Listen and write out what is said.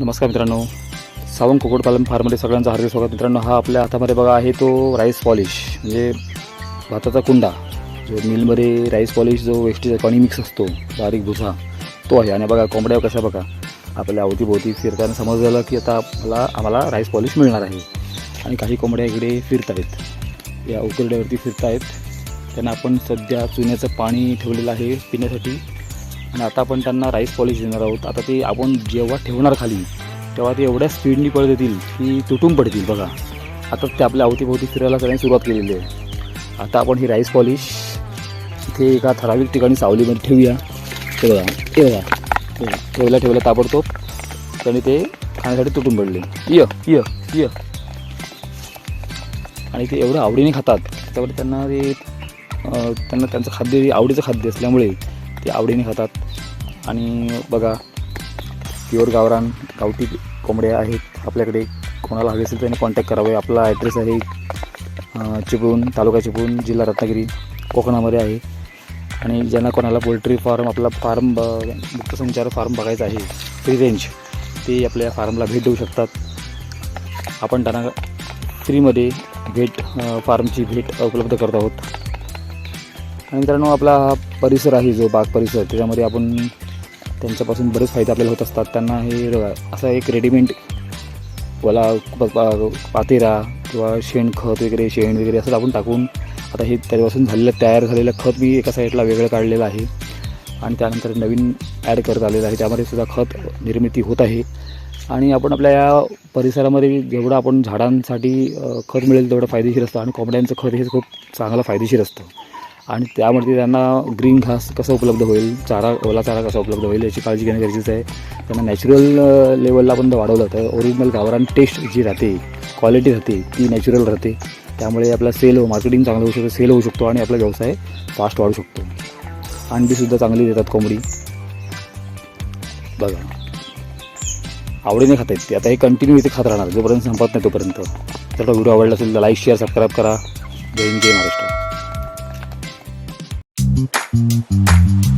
नमस्कार मित्रांनो. सावन कुक्कुटपालन फार्ममध्ये सगळ्यांचं हार्दिक स्वागत. मित्रांनो हा आपल्या हातामध्ये बघा आहे तो राईस पॉलिश म्हणजे भाताचा कुंडा. जो मिलमध्ये राईस पॉलिश जो वेस्टेज पाणी मिक्स असतो बारीक भुसा तो आहे. आणि बघा कोंबड्या कशा बघा आपल्या अवतीभोवती फिरताना समजलं की आता आपला आम्हाला राईस पॉलिश मिळणार आहे. आणि काही कोंबड्या इकडे फिरत आहेत या उकरड्यावरती फिरत आहेत त्यांना आपण सध्या चुन्याचं पाणी ठेवलेलं आहे पिण्यासाठी. आणि आता आपण त्यांना राईस पॉलिश देणार आहोत. आता ते आपण जेव्हा ठेवणार खाली तेव्हा ते एवढ्या स्पीडनी पळत येतील की तुटून पडतील बघा. आता ते आपल्या अवतीभोवती फिरायला सगळ्यांनी सुरुवात केलेली आहे. आता आपण ही राईस पॉलिश इथे एका ठराविक ठिकाणी सावलीमध्ये ठेवूया. ते बघा ते बघा ठेवल्या ठेवल्या ताबडतोब त्याने ते खाण्यासाठी तुटून पडले. य य य. आणि ते एवढं आवडीने खातात. त्यामुळे त्यांना ते त्यांना त्यांचं खाद्य आवडीचं खाद्य असल्यामुळे ते आवडीने खातात. आणि बघा प्युअर गावरान गावठी कोंबड्या आहेत आपल्याकडे. कोणाला हवे असेल त्याने कॉन्टॅक्ट करावे. आपला ॲड्रेस आहे चिपळूण तालुका चिपळूण जिल्हा रत्नागिरी कोकणामध्ये आहे. आणि ज्यांना कोणाला पोल्ट्री फार्म आपला फार्म ब मुक्तसंचार फार्म बघायचा आहे फ्री रेंज ते आपल्या फार्मला भेट देऊ शकतात. आपण त्यांना फ्रीमध्ये भेट फार्मची भेट उपलब्ध करत आहोत. मित्रांनो आपला हा परिसर आहे जो बाग परिसर त्याच्यामध्ये आपण त्यांच्यापासून बरेच फायदे आपल्याला होत असतात. त्यांना हे असा एक रेडीमेड वाला पातेरा किंवा शेणखत वगैरे शेण वगैरे असं आपण टाकून आता हे त्याच्यापासून झालेलं तयार झालेलं खत मी एका साईडला वेगळं काढलेलं आहे. आणि त्यानंतर नवीन ॲड करत आलेलं आहे. त्यामध्ये सुद्धा खत निर्मिती होत आहे. आणि आपण आपल्या या परिसरामध्ये जेवढं आपण झाडांसाठी खत मिळेल तेवढं फायदेशीर असतं. आणि कोंबड्यांचं खत हे खूप चांगलं फायदेशीर असतं. आणि त्यामध्ये त्यांना ग्रीन घास कसं उपलब्ध होईल चारा ओला चारा कसा उपलब्ध होईल याची काळजी घेणं गरजेचं आहे. त्यांना नॅचरल लेवलला आपण वाढवलं तर ओरिजिनल गावरान टेस्ट जी राहते क्वालिटी राहते ती नॅचरल राहते. त्यामुळे आपला सेल मार्केटिंग हो, चांगलं होऊ शकतं सेल होऊ शकतो आणि आपला व्यवसाय फास्ट वाढू शकतो. अंडीसुद्धा चांगली देतात कोंबडी. बघा. आवडीने खात आहेत ते. आता हे कंटिन्यू इथे खात राहणार. जोपर्यंत संपत नाही तोपर्यंत. तर व्हिडिओ आवडला असेल तर लाईक शेअर सबस्क्राईब करा. जय हिंद जय महाराष्ट्र. Thank you.